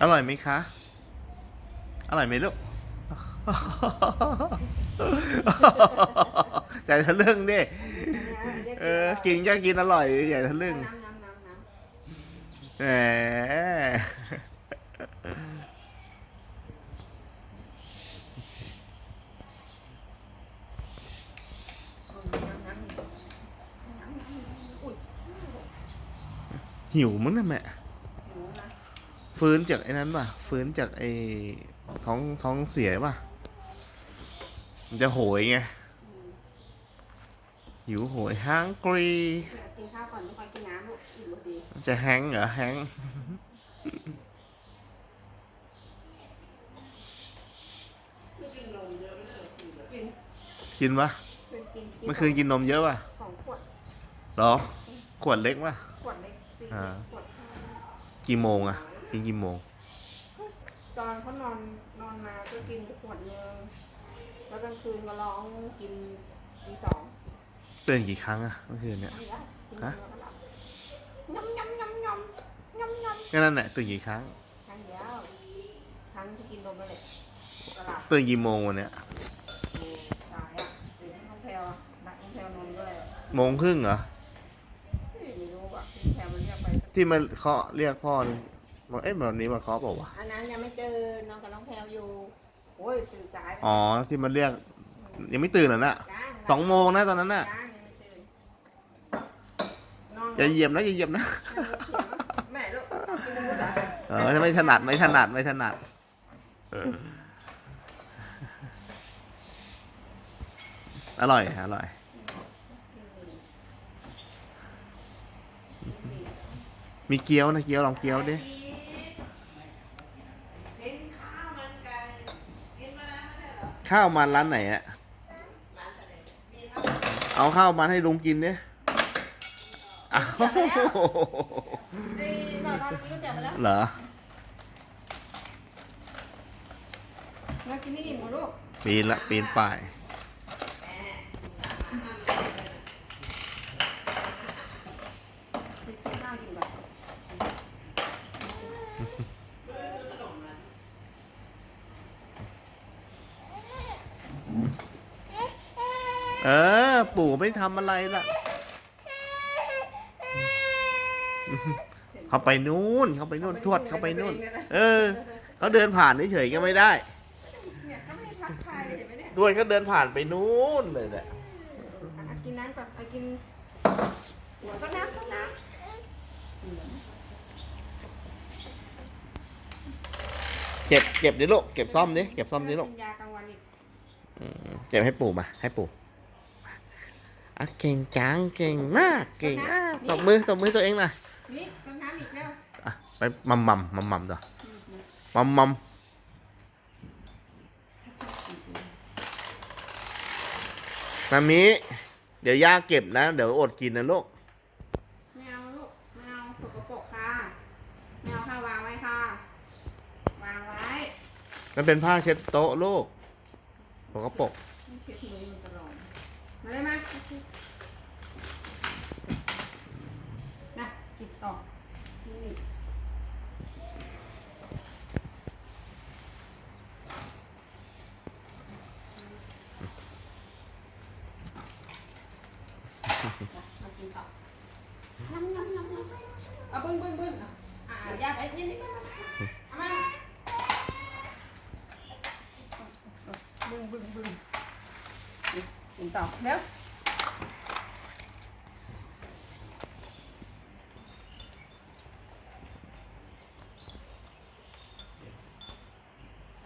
อร่อยไหมคะ อร่อยไหมลูกใหญ่ทะลึ่งดิเออ กินก็กินอร่อยใหญ่ทะลึ่งน้ำน้ำน้ำน้ำแหมน้ำน้ำน้ำน้ำอุ้ยหิวมั้งนะแม่หิวนะ ฟื้นจากไอ้นั้นป่ะ ฟื้นจากไอ้ท้องท้องเสียป่ะ มันจะโหยไงหิวโหยฮังกรีกินข้าวก่อนไม่ค่อยกินน้ำลูกอิ่มพอดีจะแฮงก์เหรอแฮงก์กินนมเยอะเลยกินกินปะกินกินเมื่อคืนกินนมเยอะป่ะสองขวดเหรอ ขวดเล็กป่ะขวดเล็กสี่อ่าขวดกี่โมงอะ กินกี่โมง ตอนเขานอนนอนมาก็กินขวดนึงแล้วกลางคืนก็ร้องกินกินสองตื่นกี่ครั้งอะเมื่อคืนเนี่ยไม่ได้กินฮะ แล้วก็หลับยำยำยำยำยำยำก็นั่นแหละตื่นกี่ครั้งครั้งเดียวครั้งที่กินนมนั่นแหละก็หลับตื่นกี่โมงวันเนี้ยตายอะเดี๋ยวน้องแพลวอะนักน้องแพลวนมด้วยโมงครึ่งเหรอ ไม่รู้อะพี่แพลวมันเรียกไปที่มันเคาะเรียกพ่อนี่ บอกเอ๊ะแบบนี้มาเคาะเปล่าวะอันนั้นยังไม่เจอน้องกับน้องแพลวอยู่โอ้ยตื่นสายอ๋อที่มันเรียก ยังไม่ตื่นเหรอน่ะจ้าสองโมงนะตอนนั้นน่ะ จ้ายังไม่ตื่นน้องอย่าเหยียบนะอย่าเหยียบนะ แม่ลูกกินน้ำมันอะเออไม่ถนัดไม่ถนัดไม่ถนัดอร่อยอร่อย มีเกี๊ยวนะเกี๊ยวลองเกี๊ยวดิ กินข้าวมันไก่กินมาแล้วไม่ใช่เหรอ ข้าวมันร้านไหนอะร้านอะไรมีข้าวเอาข้าวมันให้ลุงกินดิอ้าวไอ้หน่อยตอนนี้ก็เจ็บมาแล้วเหรอมากินนี่อิ่มหมดลูกปีนละปีนป่าย ไปกินข้าวกินแบบ เออ ปู่ไม่ทำอะไรล่ะ เขาไปนู่น เขาไปนู่น ทวดเขาไปนู่น เออ เขาเดินผ่านเฉยๆก็ไม่ได้ เนี่ยก็ไม่ได้ทักทายเลยเห็นไหมเนี่ยด้วยเขาเดินผ่านไปนู่นเลยแหละ อะกินน้ำก่อนอะกินหัวก็น้ำก็น้ำเก็บ เก็บดิลูก เก็บซ่อมดิ เก็บซ่อมดิลูกกินยากลางวันอีก อืมเก็บให้ปู่มา ให้ปู่ อะเก่งจังเก่งมากเก่งมากตบมือตบมือตัวเองหน่อยนี่ต้นน้ำอีกแล้วอะไปมัมมัมมัมมัมต่อมัมมัมมามิเดี๋ยวย่าเก็บนะ เดี๋ยวอดกินนะลูกไม่เอาลูกไม่เอาสกปรกค่ะไม่เอาค่ะวางไว้ค่ะวางไว้ มันเป็นผ้าเช็ดโต๊ะลูกปกปรกไม่เช็ดมือมันตลอดมาเลยมานะกิน ต่อนี่มากินต่อน้ำน้ำน้ำน้ำเอาบึ้งบึ้งบึ้งอะอะยาไปนี่นี่เอามาบึ้งบึ้งบึ้งกินต่อเร็ว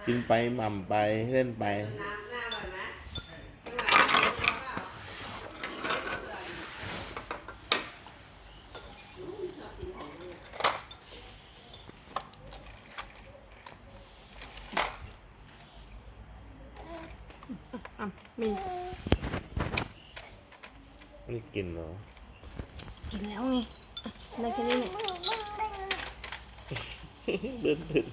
กินไปหม่ำไปเล่นไปน้ำหน้าอร่อยไหมมีนี่กินเหรอ กินแล้วไงในแค่นี้เนี่ย เดินถึง